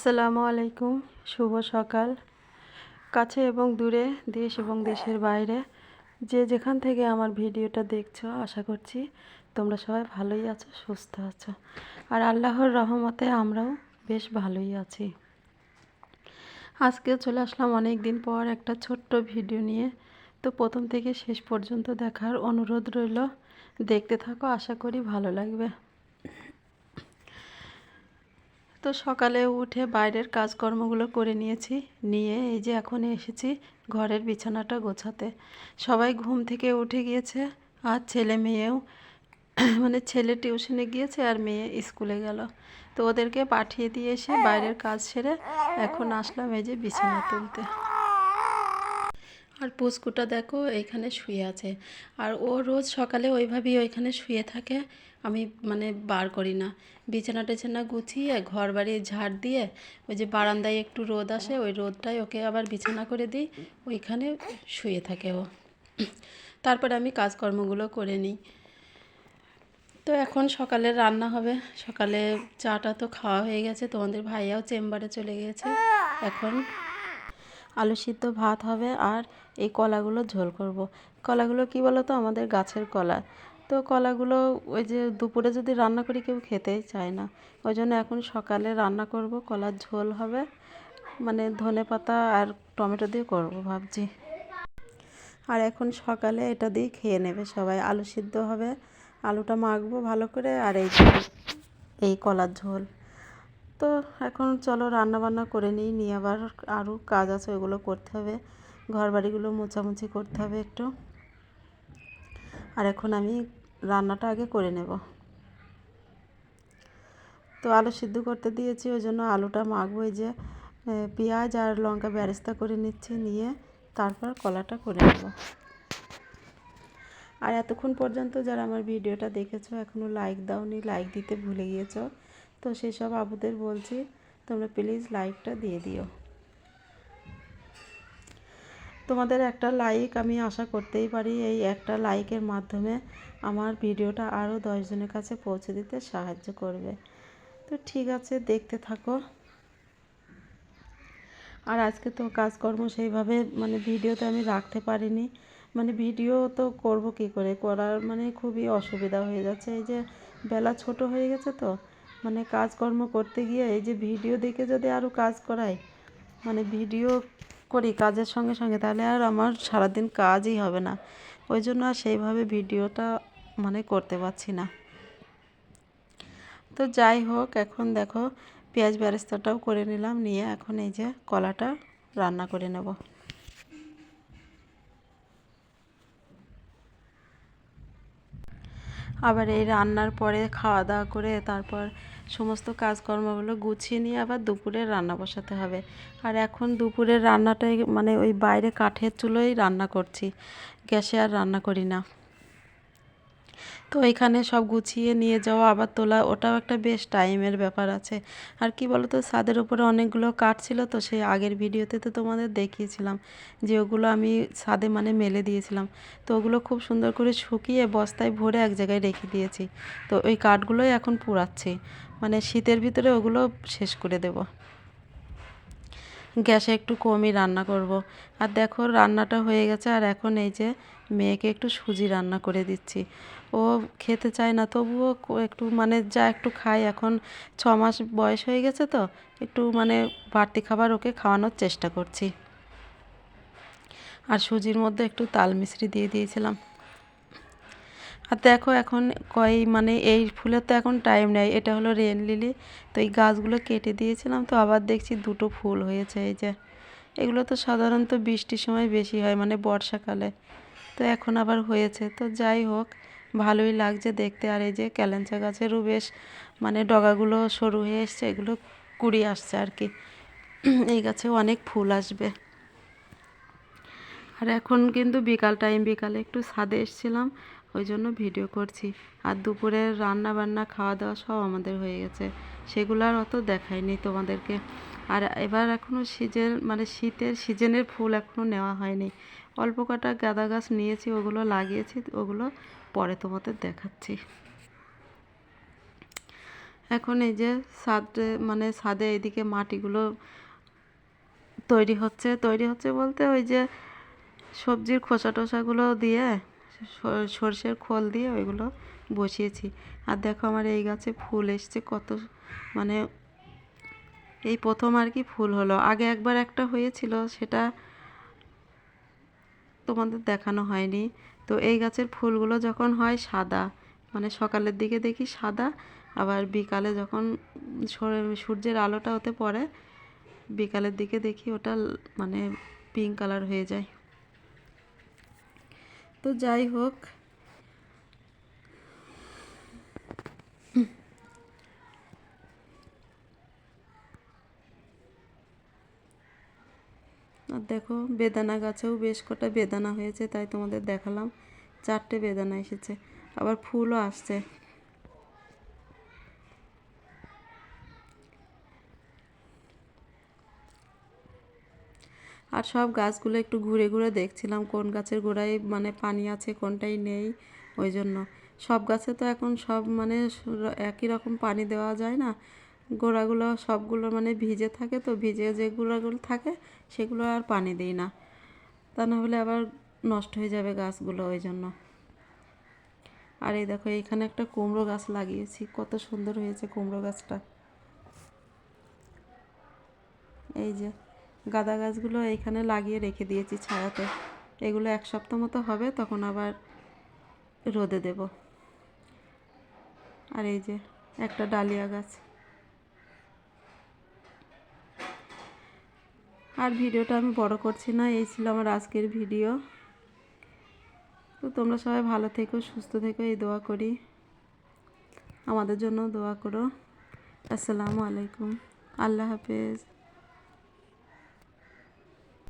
আসসালামু আলাইকুম, শুভ সকাল। কাছে এবং দূরে, দেশ এবং দেশের বাইরে, যে যেখান থেকে আমার ভিডিওটা দেখছ, আশা করছি তোমরা সবাই ভালোই আছো, সুস্থ আছো। আর আল্লাহর রহমতে আমরাও বেশ ভালোই আছি। আজকে চলে আসলাম অনেক দিন পর একটা ছোট্ট ভিডিও নিয়ে। তো প্রথম থেকে শেষ পর্যন্ত দেখার অনুরোধ রইল। দেখতে থাকো, আশা করি ভালো লাগবে। তো সকালে উঠে বাইরের কাজকর্মগুলো করে নিয়েছি। নিয়ে এই যে এখন এসেছি ঘরের বিছানাটা গোছাতে। সবাই ঘুম থেকে উঠে গিয়েছে আর ছেলে মেয়েও। মানে ছেলে টিউশনে গিয়েছে আর মেয়ে স্কুলে গেল। তো ওদেরকে পাঠিয়ে দিয়ে এসে বাইরের কাজ সেরে এখন আসলাম এই যে বিছানা তুলতে। আর পুচকুটা দেখো এইখানে শুয়ে আছে। আর ও রোজ সকালে ওইভাবেই ওইখানে শুয়ে থাকে। আমি মানে বার করি না। বিছানা টিছানা গুছিয়ে ঘর বাড়ি ঝাড় দিয়ে, ওই যে বারান্দায় একটু রোদ আসে, ওই রোদটাই ওকে আবার বিছানা করে দিই, ওইখানে শুয়ে থাকে ও। তারপরে আমি কাজকর্মগুলো করে নিই। তো এখন সকালে রান্না হবে। সকালে চাটা তো খাওয়া হয়ে গেছে, তোমাদের ভাইয়াও চেম্বারে চলে গেছে এখন আলু সিদ্ধ ভাত হবে আর এই কলাগুলো ঝোল করব। কলাগুলো কি বলো তো আমাদের গাছের কলা। তো কলাগুলো ওই যে দুপুরে যদি রান্না করি কেউ খেতেই চায় না। ওই জন্য এখন সকালে রান্না করব, কলার ঝোল হবে মানে ধনে পাতা আর টমেটো দিয়ে করব ভাবছি। আর এখন সকালে এটা দিয়ে খেয়ে নেবে সবাই, আলু সিদ্ধ হবে, আলুটা মাখবো ভালো করে আর এই এই কলার ঝোল। তো এখন চলো রান্না বান্না করে নিই, নিয়ে আবার আরও কাজ আছে, ওইগুলো করতে হবে ঘর বাড়িগুলো মোছামুছি করতে হবে একটু। আর এখন আমি রান্নাটা আগে করে নেব। তো আলু সিদ্ধ করতে দিয়েছি, ওই জন্য আলুটা মাখবো যে পেঁয়াজ আর লঙ্কা ব্যারেস্তা করে নিচ্ছি, নিয়ে তারপর কলাটা করে নেব। আর এতক্ষণ পর্যন্ত যারা আমার ভিডিওটা দেখেছ এখনও লাইক দাওনি লাইক দিতে ভুলে গিয়েছো, তো সেসব আবুদের বলছি, তোমরা প্লিজ লাইকটা দিয়ে দিও। তোমাদের একটা লাইক আমি আশা করতেই পারি এই একটা লাইকের মাধ্যমে আমার ভিডিওটা আরও দশজনের কাছে পৌঁছে দিতে সাহায্য করবে। তো ঠিক আছে, দেখতে থাকো। আর আজকে তো কাজকর্ম সেইভাবে মানে ভিডিওতে আমি রাখতে পারিনি। মানে ভিডিও তো করব কি করে? করার মানে খুবই অসুবিধা হয়ে যাচ্ছে। এই যে বেলা ছোট হয়ে গেছে তো মানে কাজকর্ম করতে গিয়ে এই যে ভিডিও দেখে যদি আরও কাজ করাই মানে ভিডিও করি কাজের সঙ্গে সঙ্গে, তাহলে আর আমার সারাদিন কাজই হবে না। ওই জন্য আর সেইভাবে ভিডিওটা মানে করতে পারছি না। তো যাই হোক, এখন দেখো পেঁয়াজ ব্যারেস্তাটাও করে নিলাম, নিয়ে এখন এই যে কলাটা রান্না করে নেব। আবার এই রান্নার পরে খাওয়া দাওয়া করে তারপর সমস্ত কাজকর্মগুলো গুছিয়ে নিয়ে আবার দুপুরে রান্না বসাতে হবে। আর এখন দুপুরের রান্নাটাই মানে ওই বাইরে কাঠের চুলোই রান্না করছি। গ্যাসে আর রান্না করি না। তো এখানে সব গুছিয়ে নিয়ে যাওয়া, আবার তোলা, ওটাও একটা বেশ টাইমের ব্যাপার আছে। আর কি বলতো, ছাদের উপরে অনেকগুলো কাঠ ছিল তো সেই আগের ভিডিওতে তো তোমাদের দেখিয়েছিলাম যে ওগুলো আমি ছাদে মানে মেলে দিয়েছিলাম। তো ওগুলো খুব সুন্দর করে শুকিয়ে বস্তায় ভরে এক জায়গায় রেখে দিয়েছি। তো ওই কাঠগুলোই এখন পুড়াচ্ছি। মানে শীতের ভিতরে ওগুলো শেষ করে দেব। গ্যাসে একটু কমই রান্না করব। আর দেখো রান্নাটা হয়ে গেছে, আর এখন এই যে মেয়েকে একটু সুজি রান্না করে দিচ্ছি। ও খেতে চায় না, তবুও একটু মানে যা একটু খায়। এখন ছ মাস বয়স হয়ে গেছে তো, একটু মানে বাড়তি খাবার ওকে খাওয়ানোর চেষ্টা করছি। আর সুজির মধ্যে একটু তাল মিশ্রি দিয়ে দিয়েছিলাম। আর দেখো এখন কয় মানে এই ফুলের তো এখন টাইম নেই, এটা হলো রেন লিলি তো এই গাছগুলো কেটে দিয়েছিলাম, তো আবার দেখছি দুটো ফুল হয়েছে, এই যে। এগুলো তো সাধারণত বৃষ্টির সময় বেশি হয় মানে বর্ষাকালে, তো এখন আবার হয়েছে, তো যাই হোক, ভালোই লাগছে দেখতে, আর এই যে ক্যালেঞ্চা গাছেরও বেশ মানে ডগাগুলো সরু হয়ে এসছে, এগুলো কুড়ি আসছে আর কি। এই গাছে অনেক ফুল আসবে। আর এখন কিন্তু বিকাল টাইম বিকালে একটু ছাদে এসেছিলাম ওই জন্য ভিডিও করছি। আর দুপুরের রান্না বান্না খাওয়া দাওয়া সব আমাদের হয়ে গেছে। সেগুলো আর অত দেখায়নি তোমাদেরকে। আর এবার এখনও সিজন মানে শীতের সিজনের ফুল এখনও নেওয়া হয়নি। অল্প কটা গাঁদা গাছ নিয়েছি, ওগুলো লাগিয়েছি, ওগুলো পরে তোমাদের দেখাচ্ছি। এখন এই যে ছাদে মানে ছাদে এইদিকে মাটিগুলো তৈরি হচ্ছে। তৈরি হচ্ছে বলতে ওই যে সবজির খোসা টোসাগুলো দিয়ে সর্ষের খোল দিয়ে ওইগুলো বসিয়েছি। আর দেখো আমার এই গাছে ফুল এসছে, কত মানে এই প্রথম আর কি ফুল হলো। আগে একবার একটা হয়েছিল, সেটা তোমাদের দেখানো হয়নি। তো এই গাছের ফুলগুলো যখন হয় সাদা মানে সকালের দিকে দেখি সাদা, আবার বিকালে যখন সূর্যের আলোটা ওতে পড়ে, বিকালের দিকে দেখি ওটা মানে পিঙ্ক কালার হয়ে যায়। তো যাই হোক। আর দেখো, বেদানা গাছেও বেশ কটা বেদানা হয়েছে, তাই তোমাদের দেখালাম। চারটে বেদানা এসেছে, আবার ফুলও আসছে। আর সব গাছগুলো একটু ঘুরে ঘুরে দেখছিলাম কোন গাছের গোড়ায় মানে পানি আছে, কোনটাই নেই, ওই জন্য। সব গাছে তো এখন সব মানে একই রকম পানি দেওয়া যায় না। গোড়াগুলো সবগুলো মানে ভিজে থাকে তো, ভিজে যে গোড়াগুলো থাকে সেগুলো আর পানি দিই না। তা না হলে আবার নষ্ট হয়ে যাবে গাছগুলো ওই জন্য। আর এই দেখো এখানে একটা কুমড়ো গাছ লাগিয়েছি, কত সুন্দর হয়েছে কুমড়ো গাছটা। এই যে। গাঁদা গাছগুলো এইখানে লাগিয়ে রেখে দিয়েছি ছায়াতে। এগুলো এক সপ্তাহ মতো হবে, তখন আবার রোদে দেব। আর এই যে একটা ডালিয়া গাছ। আর ভিডিওটা আমি বড় করছি না, এই ছিল আমার আজকের ভিডিও। তো তোমরা সবাই ভালো থেকো, সুস্থ থেকো, এই দোয়া করি। আমাদের জন্য দোয়া করো। আসসালামু আলাইকুম। আল্লাহ হাফেজ।